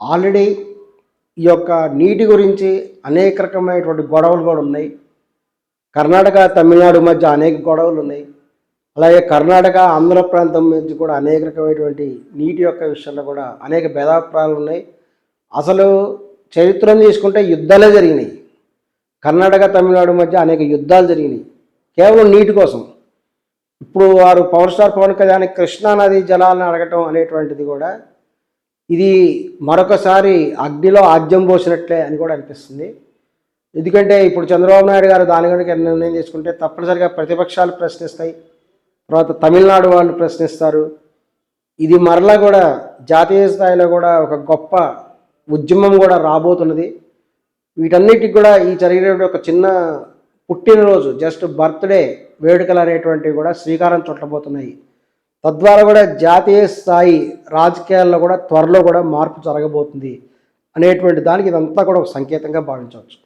Already ఈ యొక్క నీటి గురించి అనేక రకమైనటువంటి గొడవలు కూడా ఉన్నాయి. కర్ణాటక తమిళనాడు మధ్య అనేక గొడవలు ఉన్నాయి. అలాగే కర్ణాటక ఆంధ్ర ప్రాంతం నుంచి కూడా అనేక రకమైనటువంటి నీటి యొక్క విషయంలో కూడా అనేక భేదాభిప్రాయాలు ఉన్నాయి. అసలు చరిత్రను తీసుకుంటే యుద్ధాలే జరిగినాయి. కర్ణాటక తమిళనాడు మధ్య అనేక యుద్ధాలు జరిగినాయి. కేవలం నీటి కోసం. ఇప్పుడు వారు పవర్ స్టార్ పవన్ కళ్యాణ్ కృష్ణా నది జలాలను అడగటం అనేటువంటిది కూడా ఇది మరొకసారి అగ్నిలో ఆజ్యం పోసినట్లే అని కూడా అనిపిస్తుంది. ఎందుకంటే ఇప్పుడు చంద్రబాబు నాయుడు గారు దాని కనుక నిర్ణయం తీసుకుంటే తప్పనిసరిగా ప్రతిపక్షాలు ప్రశ్నిస్తాయి తర్వాత తమిళనాడు వాళ్ళు ప్రశ్నిస్తారు. ఇది మరలా కూడా జాతీయ స్థాయిలో కూడా ఒక గొప్ప ఉద్యమం కూడా రాబోతున్నది. వీటన్నిటికి కూడా ఈ జరిగినటువంటి ఒక చిన్న పుట్టినరోజు జస్ట్ బర్త్డే వేడుకలు అనేటువంటివి కూడా శ్రీకారం చుట్టబోతున్నాయి. తద్వారా కూడా జాతీయ స్థాయి రాజకీయాల్లో కూడా త్వరలో కూడా మార్పు జరగబోతుంది అనేటువంటి దానికి ఇదంతా కూడా ఒక సంకేతంగా భావించవచ్చు.